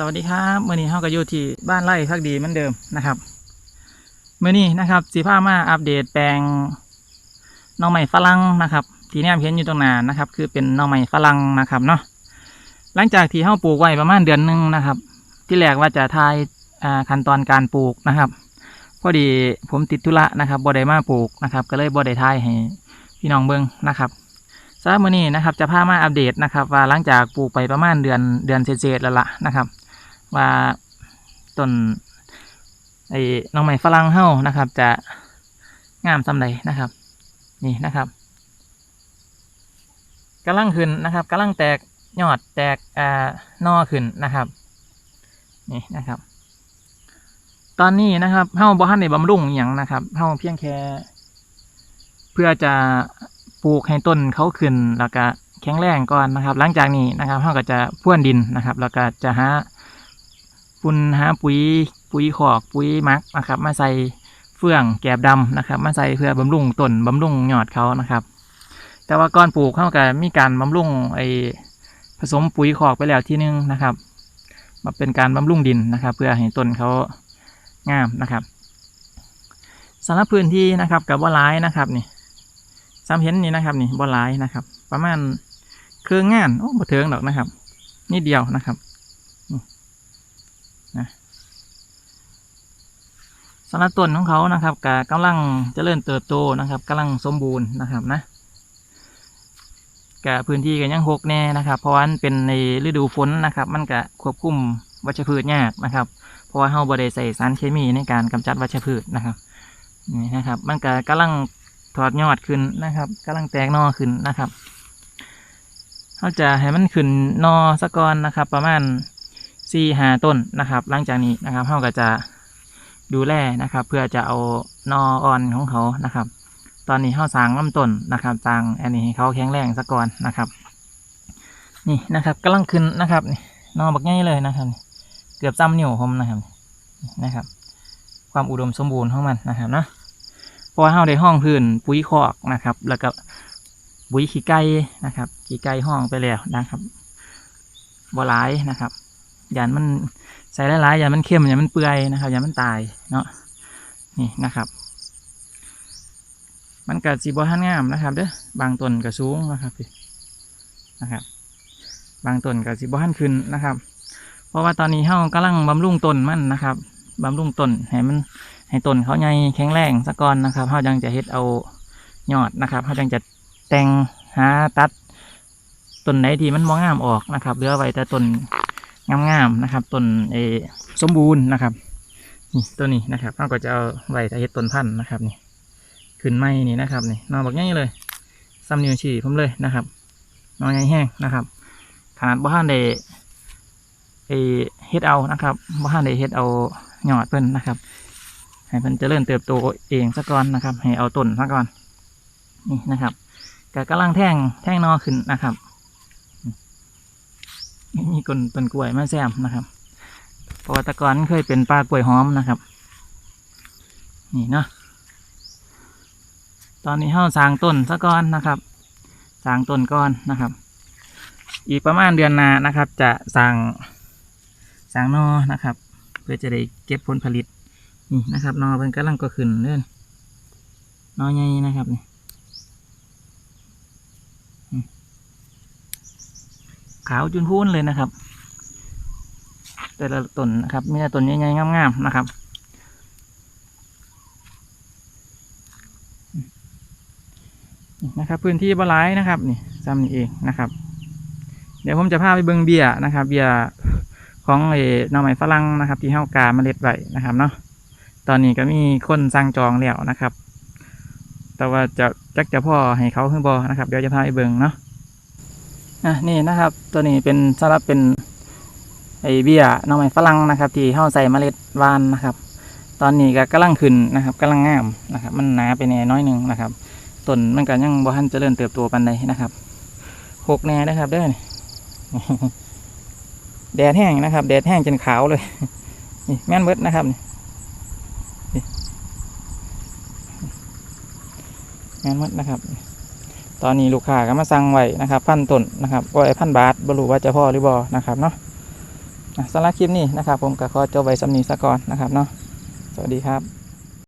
สวัสดีครับเมื่อนี้เฮาก็อยู่ที่บ้านไร่พักดีเหมือนเดิมนะครับเมื่อนี้นะครับสีผ้ามาอัปเดตแปลงน่อไม้ฝรั่งนะครับ ที่แนมเห็นอยู่ตรงหน้านะครับ คือเป็นน่อไม้ฝรั่งนะครับเนาะหลังจากที่เฮาปลูกไว้ประมาณเดือนหนึงนะครับ ที่แรกว่าจะทายอ่าขั้นตอนการปลูกนะครับพอดีผมติดธุระนะครับบ่ได้มาปลูกนะครับ ก็เลยบ่ได้ทายให้พี่น้องเบิ่งนะครับสำหรับมื้อนี้นะครับจะพามาอัปเดตนะครับ ว่าหลังจากปลูกไปประมาณเดือนเดือนเศษๆแล้วล่ะนะครับ ว่าต้นไอ้น้องใหม่ฝรั่งเฮานะครับ จะงามสำใดนะครับ นี่นะครับกำลังขึ้นนะครับกำลังแตกยอดแตกอ่านอขึ้นนะครับ นี่นะครับ ตอนนี้นะครับเฮาบ่ทันได้บำรุงอหย่างนะครับเฮาเพียงแค่ เพื่อจะปลูกให้ต้นเขาขึ้นแล้วก็แข็งแรงก่อนนะครับ หลังจากนี้นะครับเฮาก็จะพ่วนดินนะครับ แล้วก็จะหา ปุ่นหาปุ๋ยปุ๋ยขอกปุ๋ยมักนะครับมาใส่เฟื่องแกบดำนะครับ มาใส่เพื่อบำรุงต้นบำรุงยอดเขานะครับ แต่ว่าก่อนปลูกเขาก็มีการบำรุงไอผสมปุ๋ยขอกไปแล้วทีนึงนะครับมาเป็นการบำรุงดินนะครับ เพื่อให้ต้นเขางามนะครับสำหรับพื้นที่นะครับกับบ่อร้ายนะครับนี่ซ้ำเห็นนี่นะครับนี่บ่อร้ายนะครับ ประมาณเครื่องงานโอ้บ่เทิงดอกนะครับนิดเดียวนะครับ สำหรับต้นของเขานะครับกกำลังจเจริญเติบโตนะครับกำลังสมบูรณ์นะครับนะกพื้นที่กันยังหกแน่นะครับ เพราะว่าเป็นในฤดูฝนนะครับ มันก็ควบคุมวัชพืชยากนะครับ เพราะว่าเฮาบ่ได้ใส่สารเคมีในการกำจัดวัชพืชนะครับนี่นะครับ มันก็กำลังถอดยอดขึ้นนะครับกำลังแตกนอขึ้นนะครับเราจะให้มันขึ้นนอสะกอนนะครับ ประมาณสี่หาต้นนะครับ หลังจากนี้นะครับเราก็จะ ดูแลนะครับ เพื่อจะเอานออ่อนของเขานะครับ ตอนนี้เขาสางลำต้นนะครับสางอันนี้เขาแข็งแรงซะก่อนนะครับ นี่นะครับกำลังขึ้นนะครับนี่นอบักง่ายเลยนะครับ เกือบจำนิ้วผมนะครับนะครับ ความอุดมสมบูรณ์ของมันนะครับเนาะเพราะว่าเขาได้ห้องพื้นปุ๋ยคอกนะครับ แล้วก็ปุ๋ยขี้ไก่นะครับขี้ไก่ห้องไปแล้วนะครับบ่หลายนะครับยานมัน ส่หลายๆอย่ามันเค็มอย่ามันเปื่อยนะครับอย่ามันตายเนาะนี่นะครับ มันกัดสีบอทันงามนะครับเด้อบางต้นก็สูงนะครับพี่นะครับ บางต้นก็สีบอทันขึ้นนะครับ เพราะว่าตอนนี้เฮากำลังบำรุงต้นมันนะครับบำรุงต้นให้มันให้ต้นเขาใหญ่แข็งแรงสะก่อนนะครับเฮาจังจะเฮ็ดเอายอดนะครับเฮาจังจะแต่งหาตัดต้นไหนที่มันมองงามออกนะครับเหลือไว้แต่ต้น งามๆนะครับต้นเอสมบูรณ์นะครับนี่ตัวนี้นะครับเราก็จะเอาไว้ถ้าเฮ็ดต้นพันธุ์นะครับนี่ขึ้นไม้นี่นะครับนี่นอนบักง่ายเลยซ้ำนิ้วชี้ผมเลยนะครับนอนใหญ่แห้งนะครับ ขนาดบ้านเดเอเฮ็ดเอานะครับบ้านเดเฮ็ดเอาหยอดเพิ่นนะครับ ให้เพิ่นเจริญเติบโตเองซะก่อนนะครับ ให้เอาต้นซะก่อนนี่นะครับก็กำลังแท่งแท่งนอขึ้นนะครับ มีต้นต้นกล้วยมาแซมนะครับเพราะว่าตะกอนเคยเป็นปลากล้วยหอมนะครับ นี่เนาะตอนนี้เฮาสร้างต้นซะก่อนนะครับสร้างต้นก่อนนะครับ อีกประมาณเดือนหน้านะครับ จะสร้างสร้างนอนะครับ เพื่อจะได้เก็บผลผลิตนี่นะครับนอเป็นกำลังก็ขึ้นเรื่อนนอใหญ่นะครับนี่ ขาวจุนพูนเลยนะครับ แต่ละต้นนะครับมีแต่ต้นใหญ่ๆงามๆนะครับนะครับ พื้นที่บหลายนะครับนี่ซ้ำนี่เองนะครับ เดี๋ยวผมจะพาไปเบิงเบียนะครับ เบียของไอ้หน่อไม้ฝรั่งนะครับที่เฮากาเมล็ดไว้นะครับเนาะตอนนี้ก็มีคนสั่งจองแล้วนะครับ แต่ว่าจะจักจะพ่อให้เขาขึ้นบอนะครับ เดี๋ยวจะพาไปเบิงเนาะ อะนี่นะครับ ตัวนี้เป็นสำหรับเป็นไอเบี้ยน้องไม้ฝรั่งนะครับ ที่เข้าใส่เมล็ดวานนะครับ ตอนนี้ก็กำลังขึ้นนะครับกำลังงามนะครับ มันหนาไปแน่น้อยหนึ่งนะครับต้นมันก็ยังบ่ทันเจริญเติบโตปันใดนะครับหกแน่นะครับเด้อแดดแห้งนะครับ แดดแห้งจนขาวเลยนี่แม่นเบิดนะครับแม่นเบิดนะครับ ตอนนี้ลูกค้าก็มาสั่งไว้นะครับพันต้นนะครับก็ไอ้พันบาทบรู้ว่าจะพอหรือบ่นะครับเนาะอะสำหรับคลิปนี้นะครับ ผมก็ขอจบไว้สำนีซะก่อนนะครับเนาะสวัสดีครับ